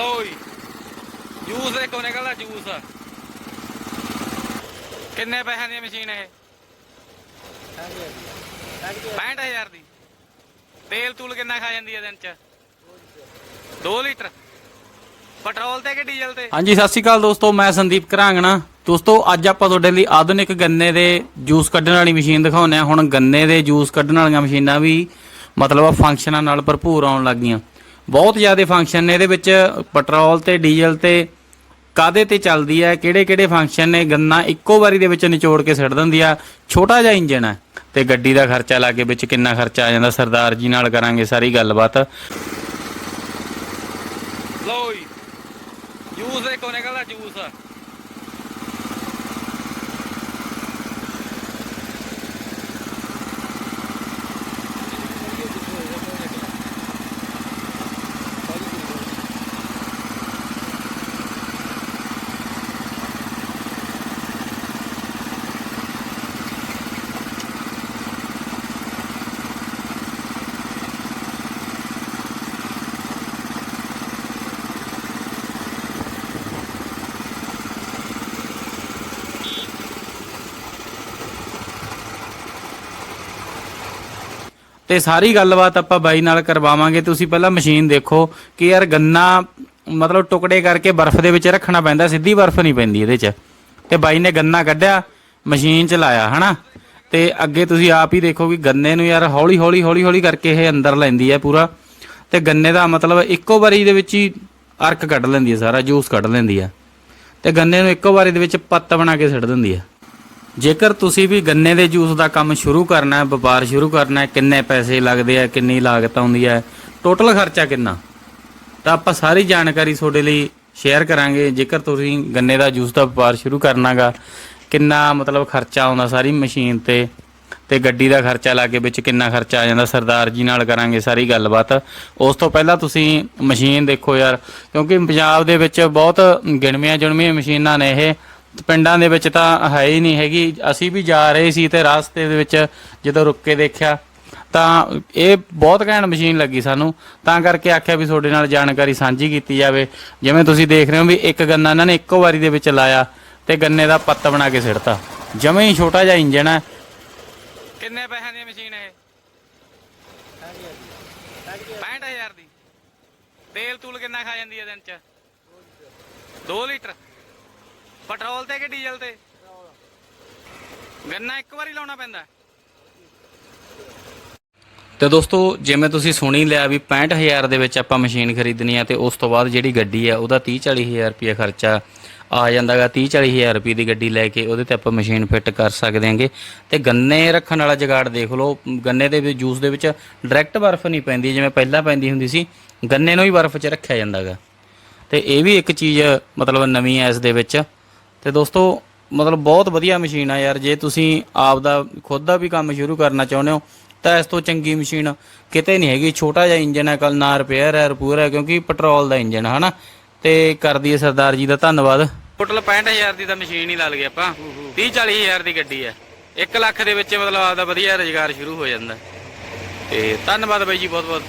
ਲਓ ਜੀ ਜੂਸ ਦੇਖੋ ਨਿਕਲਦਾ ਜੂਸ ਕਿੰਨੇ ਪੈਸਿਆਂ ਦੀ ਮਸ਼ੀਨ ਇਹ? 65000 ਦੀ। ਤੇਲ ਤੂਲ ਕਿੰਨਾ ਖਾ ਜਾਂਦੀ ਹੈ ਦਿਨ ਚ? 2 ਲੀਟਰ। ਪੈਟਰੋਲ ਤੇ ਕਿ ਡੀਜ਼ਲ ਤੇ? ਹਾਂਜੀ, ਸਤਿ ਸ਼੍ਰੀ ਅਕਾਲ ਦੋਸਤੋ, ਮੈਂ ਸੰਦੀਪ ਘਰਾਂਗਣਾ ਦੋਸਤੋ, ਅੱਜ ਆਪਾਂ ਤੁਹਾਡੇ ਲਈ ਆਧੁਨਿਕ ਗੰਨੇ ਦੇ ਜੂਸ ਕੱਢਣ ਵਾਲੀ ਮਸ਼ੀਨ ਦਿਖਾਉਂਦੇ ਆ ਹੁਣ ਗੰਨੇ ਦੇ ਜੂਸ ਕੱਢਣ ਵਾਲੀਆਂ ਮਸ਼ੀਨਾਂ ਵੀ ਮਤਲਬ ਫੰਕਸ਼ਨਾਂ ਨਾਲ ਭਰਪੂਰ ਆਉਣ ਲੱਗੀਆਂ ਬਹੁਤ ਜ਼ਿਆਦਾ ਫੰਕਸ਼ਨ ਨੇ ਇਹਦੇ ਵਿੱਚ ਪੈਟਰੋਲ ਤੇ ਡੀਜ਼ਲ ਤੇ ਕਾਦੇ ਤੇ ਚੱਲਦੀ ਹੈ ਕਿਹੜੇ ਕਿਹੜੇ ਫੰਕਸ਼ਨ ਨੇ, ਗੰਨਾ ਇੱਕੋ ਵਾਰੀ ਦੇ ਵਿੱਚ ਨਿਚੋੜ ਕੇ ਸਿੱਟ ਦਿੰਦੀ ਆ, ਛੋਟਾ ਜਿਹਾ ਇੰਜਨ ਹੈ। ਤੇ ਗੱਡੀ ਦਾ ਖਰਚਾ ਲਾ ਕੇ ਵਿੱਚ ਕਿੰਨਾ ਖਰਚਾ ਆ ਜਾਂਦਾ, ਸਰਦਾਰ ਜੀ ਨਾਲ ਕਰਾਂਗੇ ਸਾਰੀ ਗੱਲਬਾਤ। ਲਓ ਜੂਸ ਦੇਖੋ ਨਿਕਲਦਾ ਜੂਸ। ਤੇ ਸਾਰੀ ਗੱਲਬਾਤ ਆਪਾਂ ਬਾਈ ਨਾਲ ਕਰਵਾਵਾਂਗੇ। ਤੁਸੀਂ ਪਹਿਲਾਂ ਮਸ਼ੀਨ ਦੇਖੋ ਕਿ ਯਾਰ ਗੰਨਾ ਮਤਲਬ ਟੁਕੜੇ ਕਰਕੇ ਬਰਫ਼ ਦੇ ਵਿੱਚ ਰੱਖਣਾ ਪੈਂਦਾ, ਸਿੱਧੀ ਬਰਫ਼ ਨਹੀਂ ਪੈਂਦੀ ਇਹਦੇ 'ਚ। ਤੇ ਬਾਈ ਨੇ ਗੰਨਾ ਕੱਢਿਆ, ਮਸ਼ੀਨ 'ਚ ਲਾਇਆ, ਹਨਾ? ਤੇ ਅੱਗੇ ਤੁਸੀਂ ਆਪ ਹੀ ਦੇਖੋ ਕਿ ਗੰਨੇ ਨੂੰ ਯਾਰ ਹੌਲੀ ਹੌਲੀ ਹੌਲੀ ਹੌਲੀ ਕਰਕੇ ਇਹ ਅੰਦਰ ਲੈਂਦੀ ਹੈ ਪੂਰਾ। ਤੇ ਗੰਨੇ ਦਾ ਮਤਲਬ ਇੱਕੋ ਵਾਰੀ ਦੇ ਵਿੱਚ ਹੀ ਅਰਕ ਕੱਢ ਲੈਂਦੀ ਹੈ ਸਾਰਾ, ਜੂਸ ਕੱਢ ਲੈਂਦੀ ਹੈ। ਤੇ ਗੰਨੇ ਨੂੰ ਇੱਕੋ ਵਾਰੀ ਦੇ ਵਿੱਚ ਪੱਤ ਬਣਾ ਕੇ ਛੱਡ ਦਿੰਦੀ ਹੈ। ਜੇਕਰ ਤੁਸੀਂ ਵੀ ਗੰਨੇ ਦੇ ਜੂਸ ਦਾ ਕੰਮ ਸ਼ੁਰੂ ਕਰਨਾ ਹੈ, ਵਪਾਰ ਸ਼ੁਰੂ ਕਰਨਾ ਹੈ, ਕਿੰਨੇ ਪੈਸੇ ਲੱਗਦੇ ਆ, ਕਿੰਨੀ ਲਾਗਤ ਆਉਂਦੀ ਹੈ ਟੋਟਲ ਖਰਚਾ ਕਿੰਨਾ? ਤਾਂ ਆਪਾਂ ਸਾਰੀ ਜਾਣਕਾਰੀ ਤੁਹਾਡੇ ਲਈ ਸ਼ੇਅਰ ਕਰਾਂਗੇ। ਜੇਕਰ ਤੁਸੀਂ ਗੰਨੇ ਦਾ ਜੂਸ ਦਾ ਵਪਾਰ ਸ਼ੁਰੂ ਕਰਨਾਗਾ, ਕਿੰਨਾ ਮਤਲਬ ਖਰਚਾ ਆਉਂਦਾ ਸਾਰੀ ਮਸ਼ੀਨ ਤੇ ਤੇ ਗੱਡੀ ਦਾ ਖਰਚਾ ਲਾ ਕੇ ਵਿੱਚ ਕਿੰਨਾ ਖਰਚਾ ਆ ਜਾਂਦਾ, ਸਰਦਾਰ ਜੀ ਨਾਲ ਕਰਾਂਗੇ ਸਾਰੀ ਗੱਲਬਾਤ। ਉਸ ਤੋਂ ਪਹਿਲਾਂ ਤੁਸੀਂ ਮਸ਼ੀਨ ਦੇਖੋ ਯਾਰ, ਕਿਉਂਕਿ ਪੰਜਾਬ ਦੇ ਵਿੱਚ ਬਹੁਤ ਗਿਣਵੀਆਂ ਜੁਣਵੀਆਂ ਮਸ਼ੀਨਾਂ ਨੇ ਇਹ। ਪਿੰਡਾਂ ਦੇ ਵਿੱਚ ਤਾਂ ਹੈ ਹੀ ਨਹੀਂ ਹੈਗੀ। ਅਸੀਂ ਵੀ ਜਾ ਰਹੇ ਸੀ ਤੇ ਰਾਸਤੇ ਦੇ ਵਿੱਚ ਜਦੋਂ ਰੁੱਕ ਕੇ ਦੇਖਿਆ, ਤਾਂ ਇਹ ਬਹੁਤ ਘੈਂਟ ਮਸ਼ੀਨ ਲੱਗੀ ਸਾਨੂੰ। ਤਾਂ ਕਰਕੇ ਆਖਿਆ ਵੀ ਤੁਹਾਡੇ ਨਾਲ ਜਾਣਕਾਰੀ ਸਾਂਝੀ ਕੀਤੀ ਜਾਵੇ। ਜਿਵੇਂ ਤੁਸੀਂ ਦੇਖ ਰਹੇ ਹੋ ਵੀ ਇੱਕ ਗੰਨਾ ਇਹਨਾਂ ਨੇ ਇੱਕੋ ਵਾਰੀ ਦੇ ਵਿੱਚ ਲਾਇਆ ਤੇ ਗੰਨੇ ਦਾ ਪੱਤ ਬਣਾ ਕੇ ਸਿੜਤਾ ਜਮੇ ਹੀ ਛੋਟਾ ਜਿਹਾ ਇੰਜਨ ਹੈ। ਕਿੰਨੇ ਪੈਸੇ ਦੀ ਮਸ਼ੀਨ ਇਹ? 65000 ਦੀ। ਤੇਲ ਤੂਲ ਕਿੰਨਾ ਖਾ ਜਾਂਦੀ ਹੈ ਦਿਨ ਚ? 2 ਲੀਟਰ। ਪੈਟਰੋਲ ਤੇ ਕਿ ਡੀਜ਼ਲ ਤੇ? ਗੰਨਾ ਇੱਕ ਵਾਰੀ ਲਾਉਣਾ ਪੈਂਦਾ। ਤੇ ਦੋਸਤੋ, ਜਿਵੇਂ ਤੁਸੀਂ ਸੁਣੀ ਲਿਆ ਵੀ 65000 ਦੇ ਵਿੱਚ ਆਪਾਂ ਮਸ਼ੀਨ ਖਰੀਦਣੀ ਆ ਤੇ ਉਸ ਤੋਂ ਬਾਅਦ ਜਿਹੜੀ ਗੱਡੀ ਆ, ਉਹਦਾ 30 40000 ਰੁਪਏ ਖਰਚਾ ਆ ਜਾਂਦਾਗਾ 30 40000 ਰੁਪਏ ਦੀ ਗੱਡੀ ਲੈ ਕੇ ਉਹਦੇ ਤੇ ਆਪਾਂ ਮਸ਼ੀਨ ਫਿੱਟ ਕਰ ਸਕਦੇ ਹਾਂਗੇ ਤੇ ਗੰਨੇ ਰੱਖਣ ਵਾਲਾ ਜਗਾੜ ਦੇਖ ਲਓ, ਗੰਨੇ ਦੇ ਵਿੱਚ, ਜੂਸ ਦੇ ਵਿੱਚ ਡਾਇਰੈਕਟ ਬਰਫ਼ ਨਹੀਂ ਪੈਂਦੀ, ਜਿਵੇਂ ਪਹਿਲਾਂ ਪੈਂਦੀ ਹੁੰਦੀ ਸੀ, ਗੰਨੇ ਨੂੰ ਹੀ ਬਰਫ਼ 'ਚ ਰੱਖਿਆ ਜਾਂਦਾਗਾ ਤੇ ਇਹ ਵੀ ਇੱਕ ਚੀਜ਼, ਮਤਲਬ ਨਵੀਂ ਹੈ ਇਸ ਦੇ ਵਿੱਚ ਤੇ ਦੋਸਤੋ, ਮਤਲਬ ਬਹੁਤ ਵਧੀਆ ਮਸ਼ੀਨ ਆ ਯਾਰ। ਜੇ ਤੁਸੀਂ ਆਪ ਦਾ ਖੁਦ ਦਾ ਵੀ ਕੰਮ ਸ਼ੁਰੂ ਕਰਨਾ ਚਾਹੁੰਦੇ ਹੋ, ਤਾਂ ਇਸ ਤੋਂ ਚੰਗੀ ਮਸ਼ੀਨ ਕਿਤੇ ਨਹੀਂ ਹੈਗੀ। ਛੋਟਾ ਜਿਹਾ ਇੰਜਨ ਹੈ ਕੱਲ ਨਾ ਰਿਪੇਅਰ ਹੈ ਰਿਪੂਰ ਹੈ, ਕਿਉਂਕਿ ਪੈਟਰੋਲ ਦਾ ਇੰਜਨ ਹੈ ਹਨਾ? ਤੇ ਕਰਦੀ ਹੈ ਸਰਦਾਰ ਜੀ ਦਾ ਧੰਨਵਾਦ। ਟੋਟਲ 65000 ਦੀ ਤਾਂ ਮਸ਼ੀਨ ਹੀ ਲਾ ਲਈਏ ਆਪਾਂ। 30 40000 ਦੀ ਗੱਡੀ ਹੈ। 1 ਲੱਖ ਦੇ ਵਿੱਚ ਮਤਲਬ ਆਪਦਾ ਵਧੀਆ ਰੁਜ਼ਗਾਰ ਸ਼ੁਰੂ ਹੋ ਜਾਂਦਾ। ਤੇ ਧੰਨਵਾਦ ਬਾਈ ਜੀ ਬਹੁਤ ਬਹੁਤ